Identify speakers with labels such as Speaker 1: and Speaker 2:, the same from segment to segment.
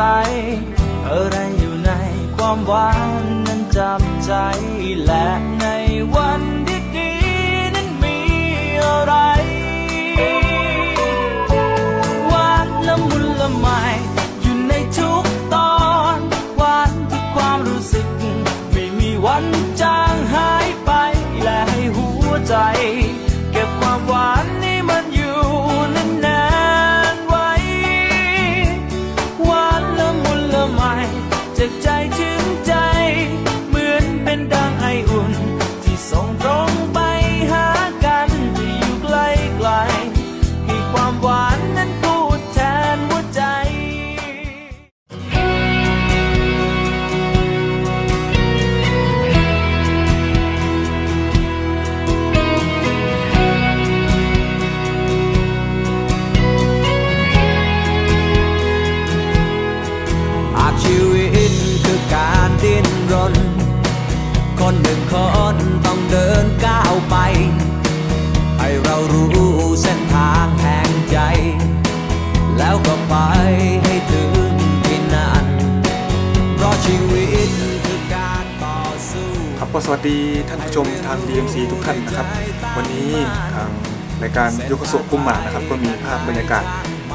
Speaker 1: ใส อะไรอยู่ในความหวานนั้นจับใจ และในวันดีๆนั้นมีอะไร หวานละมุนละไมอยู่ในทุกตอน หวานทุกความรู้สึก ไม่มีวันจาง ครั
Speaker 2: บก็สวัสดีท่านผู้ชมทาง DMC ทุกท่านนะครับ วันนี้ทางรายการยกโสกุมหมานะครับ ก็มีภาพบรรยากาศ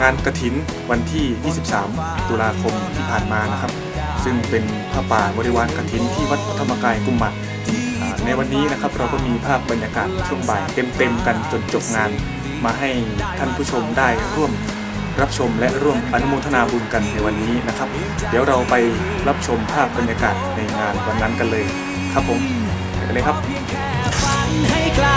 Speaker 2: งานกระถินวันที่ 23 ตุลาคมที่ผ่านมานะครับ ซึ่งเป็นผ้าป่าบริวารกระถินที่วัดพระธรรมกายกุมมาอ่าในวันนี้นะครับเราก็มีภาพบรรยากาศช่วงบ่ายเต็มๆกันจนจบงาน มาให้ท่านผู้ชมได้ร่วมรับชมและร่วมอนุโมทนาบุญกันในวันนี้นะครับ เดี๋ยวเราไปรับชมภาพบรรยากาศในงานวันนั้นกันเลย ครับผมไปเลยครับ
Speaker 1: ให้ไกล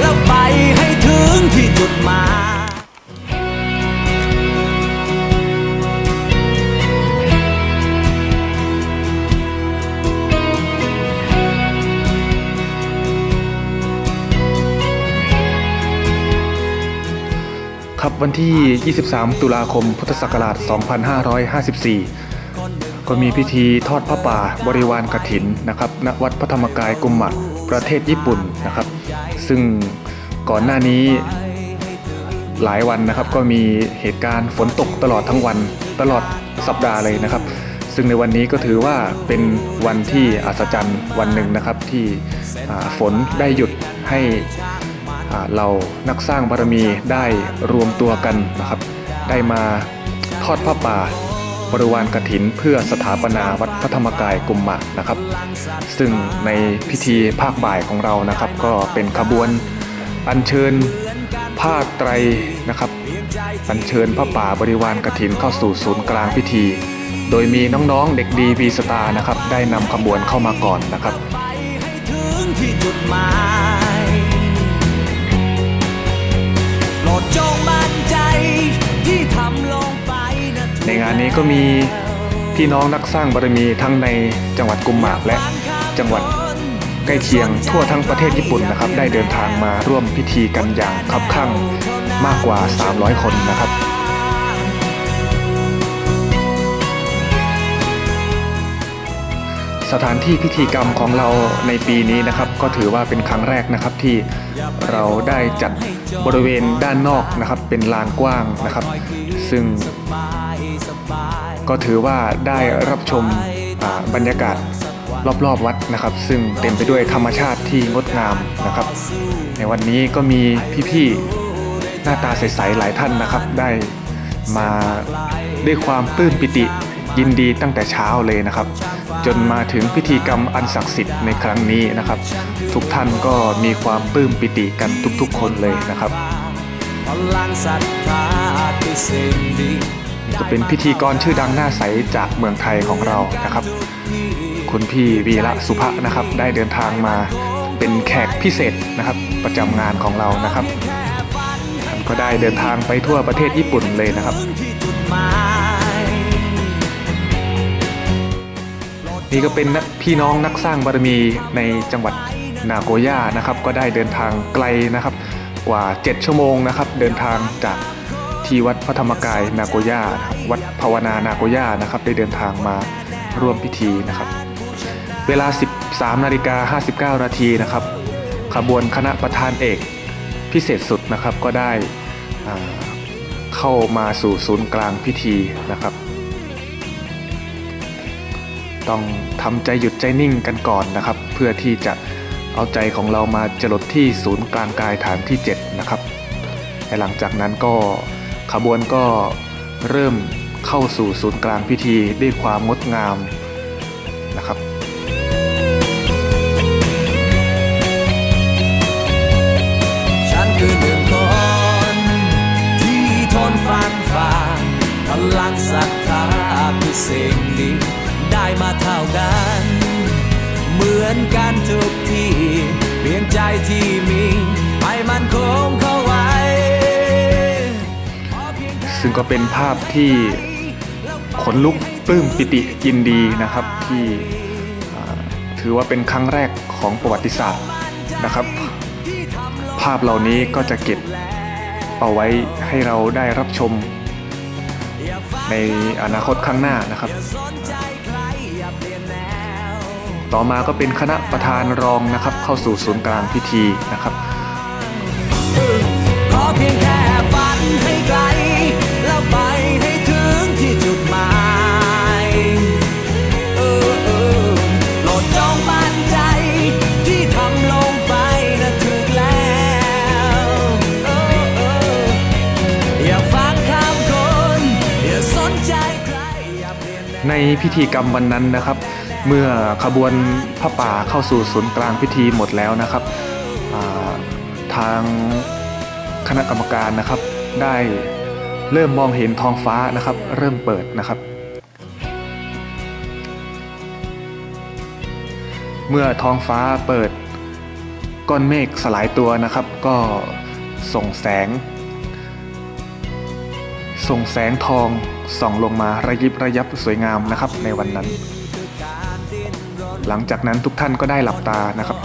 Speaker 1: แล้วไปให้ถึงที่จุดหมาย
Speaker 2: ครับวันที่ 23 ตุลาคม พุทธศักราช 2554 ก็มีพิธีทอดพระป่าบริวารกฐินนะครับณวัดพระธรรมกายกุมมะประเทศญี่ปุ่นนะครับ ซึ่งก่อนหน้านี้หลายวันนะครับก็มีเหตุการณ์ฝนตกตลอดทั้งวันตลอดสัปดาห์เลยนะครับ ซึ่งในวันนี้ก็ถือว่าเป็นวันที่อัศจรรย์วันหนึ่งนะครับที่ฝนได้หยุดให้เรานักสร้างบารมีได้รวมตัวกันนะครับ ได้มาทอดผ้าป่า บริวารกฐินเพื่อสถาปนาวัดพระธรรมกายกุมมะนะครับ ซึ่งในพิธีภาคบ่ายของเรานะครับ ก็เป็นขบวนอัญเชิญผ้าไตรนะครับอัญเชิญผ้าป่าบริวารกฐินเข้าสู่ศูนย์กลางพิธี โดยมีน้องๆเด็กดีวีสตานะครับ ได้นำขบวนเข้ามาก่อนนะครับ
Speaker 1: ที่จุดหมายโปรดจงมั่นใจที่ทำลงไป
Speaker 2: ในงานนี้ก็มีพี่น้องนักสร้างบารมีทั้งในจังหวัดกุมมาและจังหวัดใกล้เคียงทั่วทั้งประเทศญี่ปุ่นนะครับ ได้เดินทางมาร่วมพิธีกันอย่างคับคั่งมากกว่า 300 คนนะครับสถานที่พิธีกรรมของเราในปีนี้นะครับ ก็ถือว่าเป็นครั้งแรกนะครับที่เราได้จัดบริเวณด้านนอกนะครับ เป็นลานกว้างนะครับ ซึ่ง ก็ถือว่าได้รับชมบรรยากาศรอบๆวัดนะครับ ซึ่งเต็มไปด้วยธรรมชาติที่งดงามนะครับ ในวันนี้ก็มีพี่ๆหน้าตาใสๆหลายท่านนะครับ ได้มาด้วยความปลื้มปิติยินดีตั้งแต่เช้าเลยนะครับ จนมาถึงพิธีกรรมอันศักดิ์สิทธิ์ในครั้งนี้นะครับ ทุกท่านก็มีความปลื้มปิติกันทุกๆ คนเลยนะครับ
Speaker 1: พลังศรัทธาคือสิ่งดี
Speaker 2: จะเป็นพิธีกรชื่อดังหน้าใสจากเมืองไทยของเรานะครับ คุณพี่วีระสุภะนะครับ ได้เดินทางมาเป็นแขกพิเศษนะครับ ประจำงานของเรานะครับท่านก็ได้เดินทางไปทั่วประเทศญี่ปุ่นเลยนะครับ นี่ก็เป็นพี่น้องนักสร้างบารมีในจังหวัดนาโกย่านะครับ ก็ได้เดินทางไกลนะครับ กว่า 7 ชั่วโมงนะครับ เดินทางจาก ที่วัดพระธรรมกายนาโกย่าวัดภาวนานาโกย่านะครับ ได้เดินทางมาร่วมพิธีนะครับ เวลา 13นาฬิกา59นาทีนะครับ ขบวนคณะประธานเอกพิเศษสุดนะครับก็ได้เข้ามาสู่ศูนย์กลางพิธีนะครับ ต้องทำใจหยุดใจนิ่งกันก่อนนะครับ เพื่อที่จะเอาใจของเรามาจรดที่ศูนย์กลางกายฐานที่ 7 นะครับและหลังจากนั้นก็ ขบวนก็เริ่มเข้าสู่ศูนย์กลางพิธีด้วยความงดงามนะครับ
Speaker 1: ฉันคือหนึ่งคนที่ทนฟันฝ่าพลังศรัทธาคือสิ่งนี้ได้มาเท่ากัน เหมือนกันทุกที่เพียงใจที่มีให้มันคงเข้าไว้
Speaker 2: ซึ่งก็เป็นภาพที่ขนลุกปลื้มปิติยินดีนะครับที่ถือว่าเป็นครั้งแรกของประวัติศาสตร์นะครับ ภาพเหล่านี้ก็จะเก็บเอาไว้ให้เราได้รับชมในอนาคตข้างหน้านะครับ ต่อมาก็เป็นคณะประธานรองนะครับ เข้าสู่ศูนย์กลางพิธีนะครับ
Speaker 1: ขอเพียงแค่ฝันให้ไกล ใน
Speaker 2: พิธีกรรมวันนั้นนะครับ เมื่อขบวนพระป่าเข้าสู่ศูนย์กลางพิธีหมดแล้วนะครับาทางคณะกรรมการนะครับ ได้เริ่มมองเห็นท้องฟ้านะครับ เริ่มเปิดนะครับ เมื่อท้องฟ้าเปิดก้อนเมฆสลายตัวนะครับ ก็ส่งแสง ส่งแสงทองส่องลงมาระยิบระยับสวยงามนะครับในวันนั้น หลังจากนั้นทุกท่านก็ได้หลับตานะครับ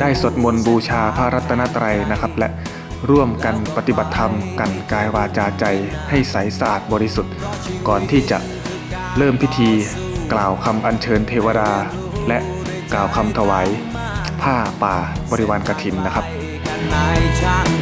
Speaker 1: ได้
Speaker 2: สวดมนต์บูชาพระรัตนตรัยนะครับ และร่วมกันปฏิบัติธรรมกันกายวาจาใจให้ใสสะอาดบริสุทธิ์ ก่อนที่จะเริ่มพิธีกล่าวคำอัญเชิญเทวดาและกล่าวคำถวายผ้าป่าบริวารกฐินนะครับ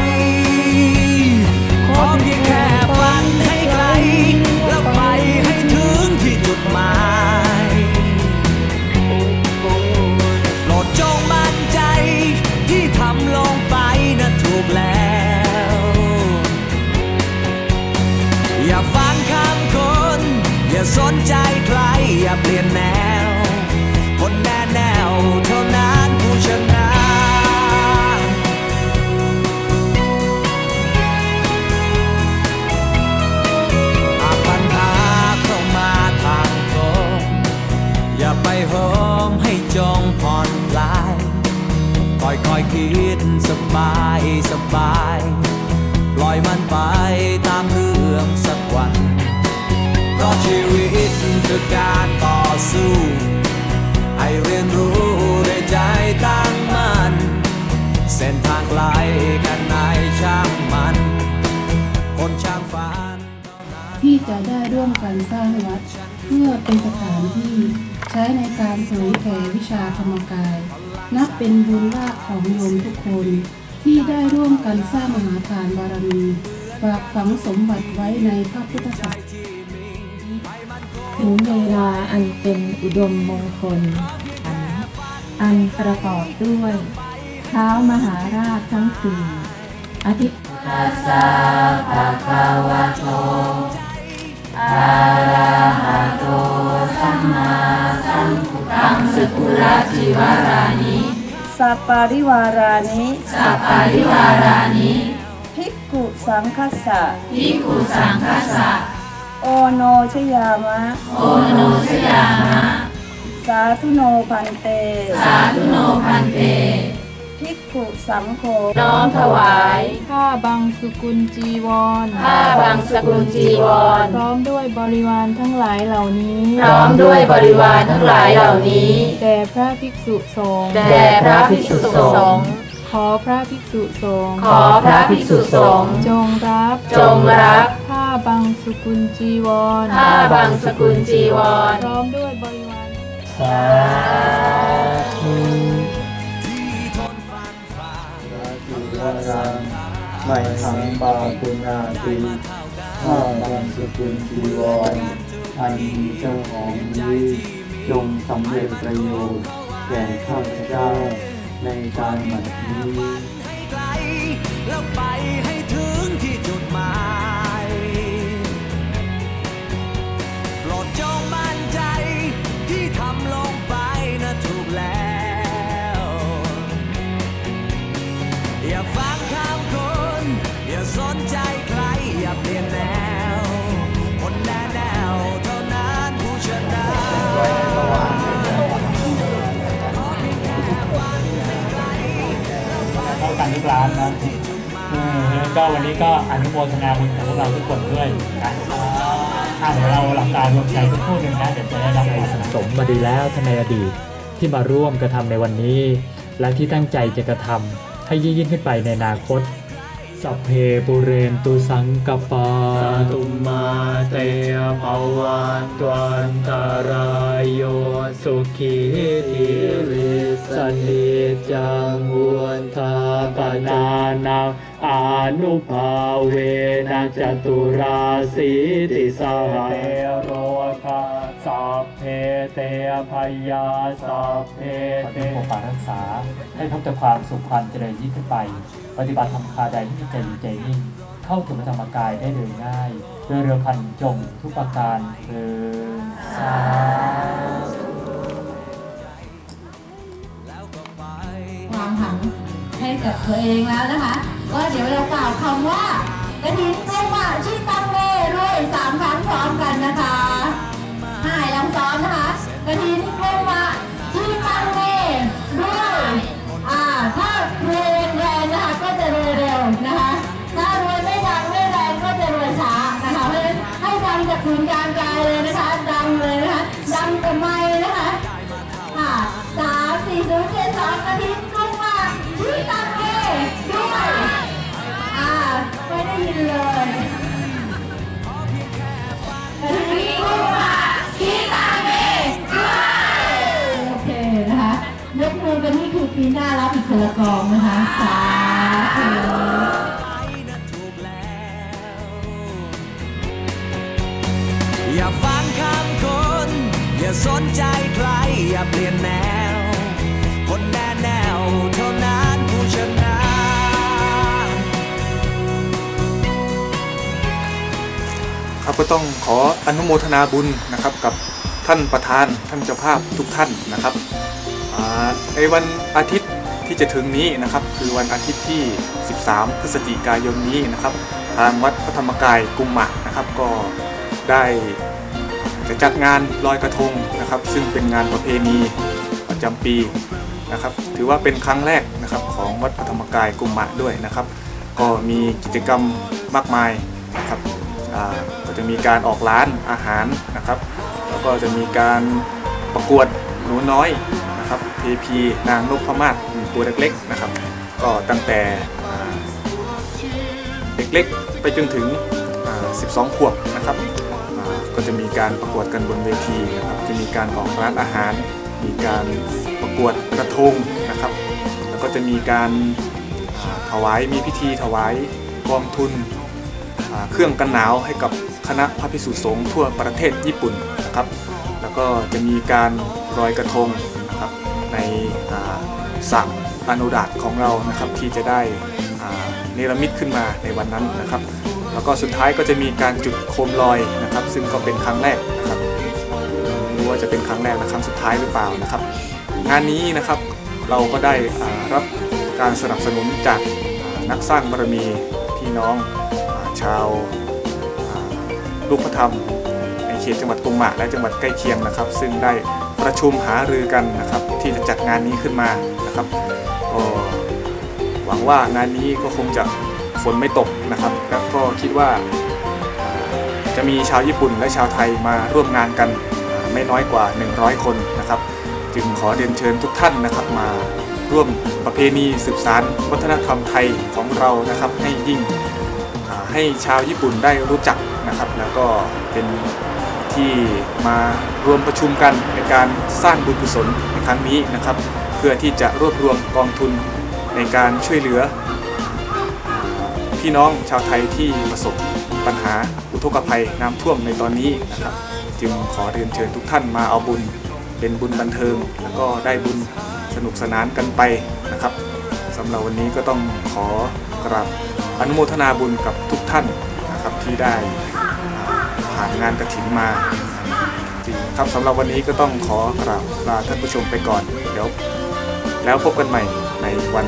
Speaker 1: มให้จองผ่อนคลายค่อยค่อยคิดสบายสบาย ปล่อยมันไปตามเรื่องสักวัน เพราะชีวิตคือการต่อสู้ ให้เรียนรู้ด้วยใจตั้งมั่น เส้นทางไกลกันไหนช่างมัน คนช่างฝัน
Speaker 3: ที่จะได้ร่วมกันสร้างวัด เพื่อเป็นสถานที่ ใช้ในการเผยแผ่วิชาธรรมกาย นับเป็นบุญลาภของโยมทุกคนที่ได้ร่วมกันสร้างมหาทานบารมีฝากฝังสมบัติไว้ในพระพุทธศาสนา
Speaker 4: ถึงเวลาอันเป็นอุดมมงคล อันอันประกอบด้วยเท้ามหาราชทั้งสี่อธิ
Speaker 5: สั ปปาริวารานิสัปปาริวารานิภิกขุสังคัสสะภิกขุสังคัสสะโอโนชยามะ โอโนชยามะ สาธุโนพันเต สาธุโนพันเต ภิกขุสังโฆ
Speaker 4: น้อมถวาย
Speaker 6: ผ้าบางสุกุลจีวร
Speaker 4: ผ้าบางสกุลจีวร
Speaker 6: พร้อมด้วยบริวารทั้งหลายเหล่านี้
Speaker 4: พร้อมด้วยบริวารทั้งหลายเหล่านี้
Speaker 6: แด่พระภิกษุสงฆ์
Speaker 4: แด่พระภิกษุสงฆ์
Speaker 6: ขอพระภิกษุสงฆ์
Speaker 4: ขอพระภิกษุสงฆ์
Speaker 6: จงรับ
Speaker 4: จงรับ
Speaker 6: ผ้าบางสกุลจีวร
Speaker 4: ผ้าบางสกุลจีวร
Speaker 6: พร้อมด้วยบริวาร
Speaker 7: สาธุ จุวารังไม่ทังบาปุนาตีข้าบังสกุลจีวรอันมีเจ้าของนี้จงสำเร็จประโยชน์แก่ข้าพเจ้าในการบัดนี้
Speaker 1: ไกลแล้วไปให้ถึง เข้า
Speaker 8: กันทุกร้านนะอืมแล้วก็วันนี้ก็อนุโมทนาบุญกับพวกเราทุกคนด้วยนะอะเดี๋ยวเราหลับตารวมใจสักครู่หนึ่งนะเดี๋ยวจะได้รับการสนับสมมาดีแล้วทั้งในอดีตที่มาร่วมกระทำในวันนี้ และที่ตั้งใจจะกระทำให้ยิ่งยิ่งขึ้นไปในอนาคต สัพเพปุเรนตุสังกปา
Speaker 7: ตุมาเตภวันตวันตารายโยสุขีทีริสนิจังวน ทานา
Speaker 8: นานาอนุภาเวนะจตุราสีติสหเตโรคาสัพเพเตพยาสัพเพเตปกปักรักษา ให้พบแต่ความสุขความเจริญยิ่งขึ้นไป ปฏิบัติธรรมคาใดที่มีใจดีใจนิ่ง เข้าถึงธรรมกายได้โดยง่ายโดยเร็วพันจงทุกประการเออสาธุ
Speaker 9: ความหัน ให้กับตัวเองแล้วนะคะ ก็เดี๋ยวเรากล่าวคำว่ากระถิ่นเข้ามาชื่อตังเมด้วยสามครั้งพร้อมกันนะคะหายลองซ้อมนะคะกระถิ่นเข้ามาชื่อตังเมด้วยอ่าถ้าเรวยแรงนะคะก็จะรวยเร็วนะคะ ถ้ารวยไม่ดังไม่แรงก็จะรวยช้านะคะเพราะฉะนั้นให้ดังจากศูนย์กลางกายเลยนะคะดังเลยนะคะดังกับไม้นะคะค่ะสามสี่ศูนย์เจ็ดสองอาทิตย์ลง ครับก็
Speaker 2: ต้องขออนุโมทนาบุญนะครับกับท่านประธานท่านเจ้าภาพทุกท่านนะครับอ่าในวันอาทิตย์ที่จะถึงนี้นะครับคือวันอาทิตย์ที่ 13 พฤศจิกายนนี้นะครับ ทางวัดพระธรรมกายกุมมะนะครับก็ได้จะจัดงานลอยกระทงนะครับ ซึ่งเป็นงานประเพณีประจำปีนะครับถือว่าเป็นครั้งแรกนะครับของวัดพระธรรมกายกุมมะด้วยนะครับ ก็มีกิจกรรมมากมายนะครับ ก็จะมีการออกร้านอาหารนะครับ แล้วก็จะมีการประกวดหนูน้อยนะครับเทพีนางนพมาศตัวเล็กๆนะครับ ก็ตั้งแต่เด็กเล็กไปจนถึง 12 ขวบนะครับ ก็จะมีการประกวดกันบนเวทีนะครับ จะมีการออกร้านอาหาร มีการประกวดกระทงนะครับ แล้วก็จะมีการถวาย มีพิธีถวายกองทุน เครื่องกันหนาวให้กับคณะพระภิกษุสงฆ์ทั่วประเทศญี่ปุ่นนะครับ แล้วก็จะมีการรอยกระทงนะครับในสระอนุดาตของเรานะครับที่จะได้เนรมิตขึ้นมาในวันนั้นนะครับ แล้วก็สุดท้ายก็จะมีการจุดโคมลอยนะครับ ซึ่งก็เป็นครั้งแรกนะครับไม่รู้ว่าจะเป็นครั้งแรกและครั้งสุดท้ายหรือเปล่านะครับ งานนี้นะครับเราก็ได้รับการสนับสนุนจากนักสร้างบารมีพี่น้อง ชาวลูกพระธรรมในเขตจังหวัดกงมะและจังหวัดใกล้เคียงนะครับ ซึ่งได้ประชุมหารือกันนะครับ ที่จะจัดงานนี้ขึ้นมานะครับก็หวังว่างานนี้ก็คงจะฝนไม่ตกนะครับแล้วก็คิดว่าจะมีชาวญี่ปุ่นและชาวไทยมาร่วมงานกันไม่น้อยกว่า 100 คนนะครับ จึงขอเรียนเชิญทุกท่านนะครับมาร่วมประเพณีสืบสารวัฒนธรรมไทยของเรานะครับให้ยิ่ง ให้ชาวญี่ปุ่นได้รู้จักนะครับ แล้วก็เป็นที่มารวมประชุมกันในการสร้างบุญกุศลในครั้งนี้นะครับ เพื่อที่จะรวบรวมกองทุนในการช่วยเหลือ พี่น้องชาวไทยที่ประสบปัญหาอุทกภัยน้ำท่วมในตอนนี้นะครับ จึงขอเรียนเชิญทุกท่านมาเอาบุญเป็นบุญบันเทิง แล้วก็ได้บุญสนุกสนานกันไปนะครับสำหรับวันนี้ก็ต้องขอกราบ อนุโมทนาบุญกับทุกท่านนะครับที่ได้ผ่านงานกระถิ่นมาจริงครับสำหรับวันนี้ก็ต้องขอกราบลาท่านผู้ชมไปก่อน เดี๋ยวแล้วพบกันใหม่ในวัน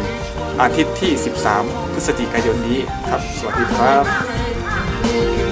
Speaker 2: อาทิตย์ที่ 13 พฤศจิกายนนี้ครับ สวัสดีครับ